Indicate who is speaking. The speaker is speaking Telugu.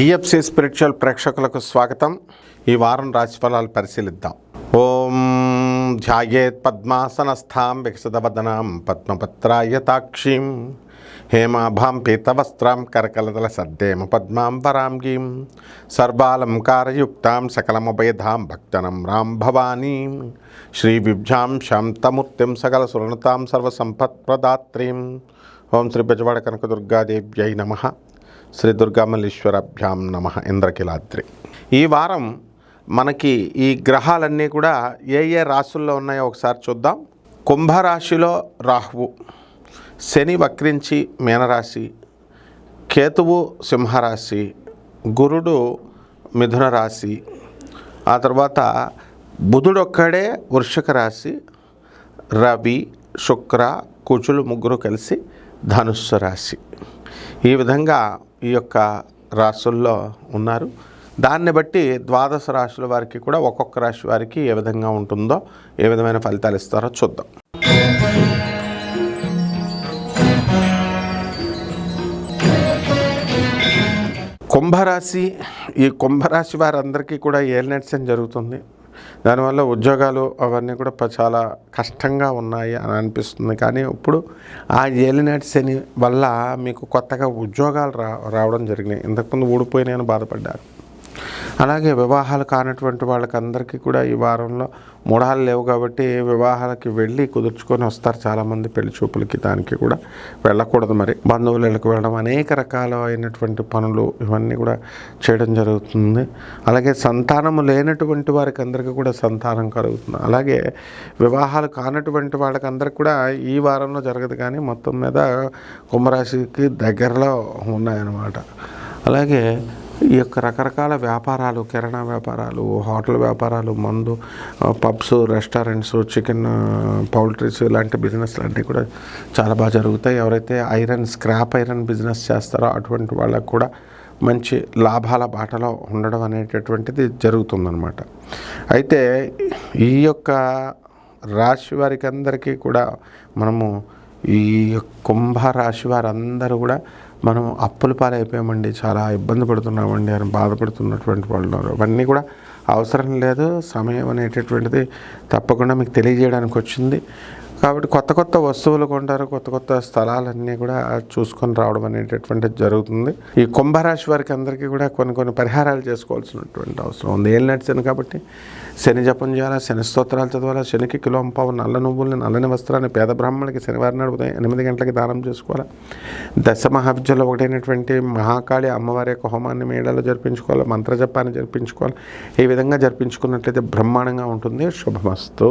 Speaker 1: టిఎఫ్సి స్పిరిచువల్ ప్రేక్షకులకు స్వాగతం. ఈ వారం రాశిఫలాలు పరిశీలిద్దాం. ఓం ధ్యాయేత్ పద్మాసనస్థాం వికసితవదనాం పద్మపత్రాయతాక్షీం హేమాభాం పీతవస్త్రాం కరకలదల సద్దేమ పద్మాం వరాంగీం. సర్వాలంకారయుక్తాం సకలముభయధాం భక్తనం రాం భవానీం. శ్రీ విభ్యాం శాంతమూర్తిం సకల సురణతాం సర్వసంపత్ప్రదాత్రీం. ఓం శ్రీ బెజవాడ కనకదుర్గాదేవ్యై నమ. శ్రీ దుర్గామల్లీశ్వరాభ్యాం నమ ఇంద్రకిలాద్రి. ఈ వారం మనకి ఈ గ్రహాలన్నీ కూడా ఏ ఏ రాశుల్లో ఉన్నాయో ఒకసారి చూద్దాం. కుంభరాశిలో రాహువు శని వక్రించి మీనరాశి కేతువు సింహరాశి గురుడు మిథున రాశి ఆ తర్వాత బుధుడొక్కడే వృషక వృషిక రాశి రవి శుక్ర కుచులు ముగ్గురు కలిసి ధనుస్సు రాశి. ఈ విధంగా ఈ యొక్క రాసుల్లో ఉన్నారు. దాన్ని బట్టి ద్వాదశ రాశుల వారికి కూడా ఒక్కొక్క రాశి వారికి ఏ విధంగా ఉంటుందో ఏ విధమైన ఫలితాలు ఇస్తారో చూద్దాం. కుంభరాశి ఈ కుంభరాశి వారందరికీ కూడా ఏలినట్సన్ జరుగుతుంది. దానివల్ల ఉద్యోగాలు అవన్నీ కూడా చాలా కష్టంగా ఉన్నాయి అని అనిపిస్తుంది. కానీ ఇప్పుడు ఆ ఏలినాటి శని వల్ల మీకు కొత్తగా ఉద్యోగాలు రా రావడం జరిగినాయి. ఇంతకుముందు ఊడిపోయినాయని బాధపడ్డారు. అలాగే వివాహాలు కానటువంటి వాళ్ళకందరికీ కూడా ఈ వారంలో మూఢాలు లేవు కాబట్టి వివాహాలకి వెళ్ళి కుదుర్చుకొని వస్తారు చాలామంది పెళ్ళి చూపులకి దానికి కూడా వెళ్ళకూడదు మరి. బంధువులు ఇళ్ళకి వెళ్ళడం అనేక రకాలైనటువంటి పనులు ఇవన్నీ కూడా చేయడం జరుగుతుంది. అలాగే సంతానము లేనటువంటి వారికి అందరికీ కూడా సంతానం కలుగుతుంది. అలాగే వివాహాలు కానటువంటి వాళ్ళకి అందరికి కూడా ఈ వారంలో జరగదు కానీ మొత్తం మీద కుంభరాశికి దగ్గరలో ఉన్నాయన్నమాట. అలాగే ఈ యొక్క రకరకాల వ్యాపారాలు కిరాణా వ్యాపారాలు హోటల్ వ్యాపారాలు మందు పబ్స్ రెస్టారెంట్స్ చికెన్ పౌల్ట్రీస్ ఇలాంటి బిజినెస్ లాంటివి కూడా చాలా బాగా జరుగుతాయి. ఎవరైతే ఐరన్ స్క్రాప్ ఐరన్ బిజినెస్ చేస్తారో అటువంటి వాళ్ళకు కూడా మంచి లాభాల బాటలో ఉండడం అనేటటువంటిది జరుగుతుందన్నమాట. అయితే ఈ యొక్క రాశి వారికి అందరికీ కూడా మనము ఈ కుంభ రాశి వారందరూ కూడా మనం అప్పుల పాలైపోయామండి చాలా ఇబ్బంది పడుతున్నామండి అని బాధపడుతున్నటువంటి వాళ్ళు ఉన్నారు అవన్నీ కూడా అవసరం లేదు సమయం అనేటటువంటిది తప్పకుండా మీకు తెలియజేయడానికి వచ్చింది కాబట్టి కొత్త కొత్త వస్తువులు కొంటారు కొత్త కొత్త స్థలాలన్నీ కూడా చూసుకొని రావడం అనేటటువంటిది జరుగుతుంది. ఈ కుంభరాశి వారికి అందరికీ కూడా కొన్ని కొన్ని పరిహారాలు చేసుకోవాల్సినటువంటి అవసరం ఉంది. ఏళ్ళు నడిచాను కాబట్టి? శని జపం చేయాలా? శని స్తోత్రాలు చదవాలా? శనికి కిలోంపావు నల్ల నువ్వుల్ని నల్లని వస్త్రాన్ని పేద బ్రాహ్మణులకి శనివారం నాడు ఉదయం ఎనిమిది గంటలకి దానం చేసుకోవాలా? దశ మహావిద్యలో ఒకటైనటువంటి మహాకాళి అమ్మవారి యొక్క హోమాన్ని మేడలో జరిపించుకోవాలి? మంత్ర జపాన్ని జరిపించుకోవాలి? ఈ విధంగా జరిపించుకున్నట్లయితే బ్రహ్మాండంగా ఉంటుంది. శుభమస్తు.